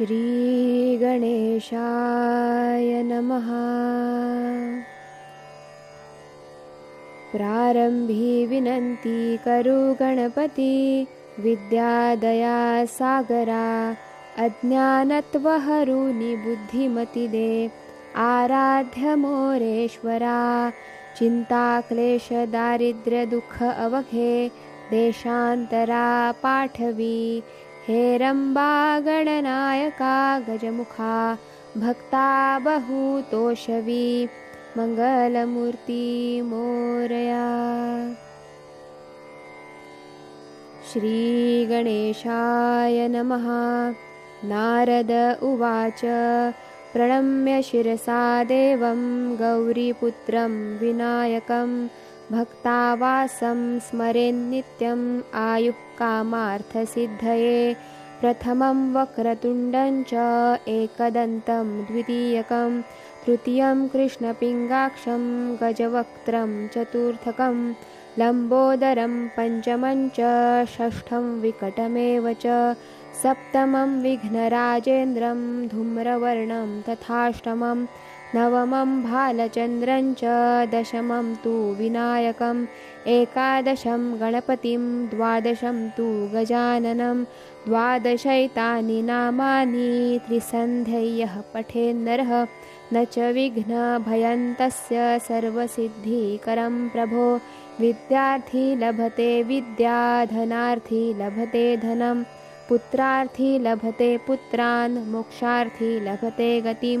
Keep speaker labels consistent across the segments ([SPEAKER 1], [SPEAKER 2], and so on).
[SPEAKER 1] श्रीगणेशाय नमः। प्रारम्भी विनन्ति करु गणपति विद्यादया सागरा अज्ञानत्वहरुनि बुद्धिमतिदे आराध्यमोरेश्वरा चिन्ताक्लेशदारिद्र्यदुःख अवघे देशान्तरा पाठवी हेरम्बा गणनायका गजमुखा भक्ता बहुतोषवी मङ्गलमूर्ति मोरया। श्रीगणेशाय नमः। नारद उवाच प्रणम्य शिरसा देवं गौरीपुत्रं विनायकं भक्तावासं स्मरेन्नित्यम् आयुः कामार्थसिद्धये प्रथमं वक्रतुण्डं च एकदन्तं द्वितीयकं तृतीयं कृष्णपिङ्गाक्षं गजवक्त्रं चतुर्थकं लम्बोदरं पञ्चमं च षष्ठं विकटमेव च सप्तमं विघ्नराजेन्द्रं धूम्रवर्णं तथाष्टमं नवमं भालचन्द्रं च दशमं तु विनायकम् एकादशं गणपतिं द्वादशं तु गजाननं द्वादशैतानि नामानि त्रिसन्ध्ययः पठेन्नरः न च विघ्नभयन्तस्य सर्वसिद्धिकरं प्रभो। विद्यार्थी लभते विद्या धनार्थी लभते धनं पुत्रार्थी लभते पुत्रान् मोक्षार्थी लभते गतिं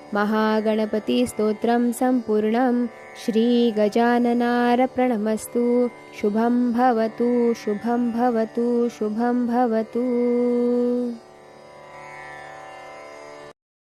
[SPEAKER 1] महागणपतिस्तोत्रं सम्पूर्णं श्रीगजाननारप्रणमस्तु। शुभं भवतु शुभं भवतु शुभं भवतु